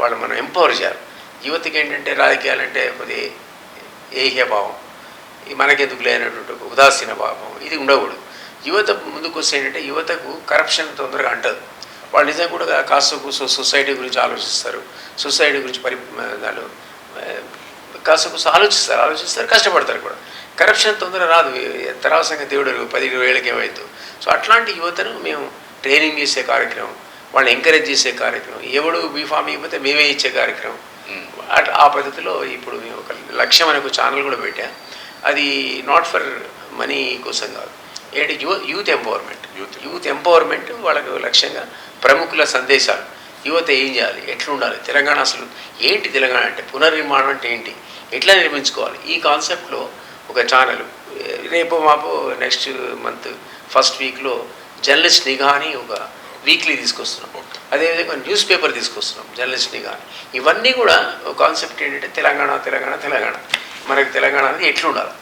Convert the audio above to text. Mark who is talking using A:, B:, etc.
A: వాళ్ళు మనం ఎంపవర్ చేయాలి. యువతకి ఏంటంటే రాజకీయాలంటే కొద్ది ఏహ్య భావం. ఈ మనకెందుకు లేనటువంటి ఉదాసీన భావం. ఇది ఉండకూడదు. యువత ముందుకు వస్తే ఏంటంటే యువతకు కరప్షన్ తొందరగా అంటదు. వాళ్ళు నిజంగా కూడా కాస్త కూసో సొసైటీ గురించి ఆలోచిస్తారు. సొసైటీ గురించి పరి దాని కాస్త కూసో ఆలోచిస్తారు. ఆలోచిస్తారు కష్టపడతారు కూడా. కరప్షన్ తొందరగా రాదు. తర్వాత దేవుడు పదిహేడు పది ఇరవై ఏళ్ళకి సో అట్లాంటి యువతను మేము ట్రైనింగ్ చేసే కార్యక్రమం వాళ్ళని ఎంకరేజ్ చేసే కార్యక్రమం. ఎవడు బీఫామ్ ఇవ్వకపోతే మేమే ఇచ్చే కార్యక్రమం. అట్ ఆ పద్ధతిలో ఇప్పుడు మేము ఒక లక్ష్యం అనే ఒక ఛానల్ కూడా పెట్టాం. అది నాట్ ఫర్ మనీ కోసం కాదు. ఏంటి? You youth empowerment
B: Youth.
A: Youth empowerment వాళ్ళకు లక్ష్యంగా ప్రముఖుల సందేశాలు. యువత ఏం చేయాలి? ఎట్లా ఉండాలి తెలంగాణ అసలు ఏంటి తెలంగాణ అంటే పునర్నిర్మాణం అంటే ఏంటి? ఎట్లా నిర్మించుకోవాలి? ఈ కాన్సెప్ట్లో ఒక ఛానల్ రేపు మాపు నెక్స్ట్ మంత్ ఫస్ట్ వీక్లో జర్నలిస్ట్ నిఘా అని ఒక వీక్లీ తీసుకొస్తున్నాం. అదేవిధంగా న్యూస్ పేపర్ తీసుకొస్తున్నాం జర్నలిస్ట్ని కానీ ఇవన్నీ కూడా కాన్సెప్ట్ ఏంటంటే తెలంగాణ తెలంగాణ తెలంగాణ. మనకి తెలంగాణ అనేది ఎట్లుండాలి.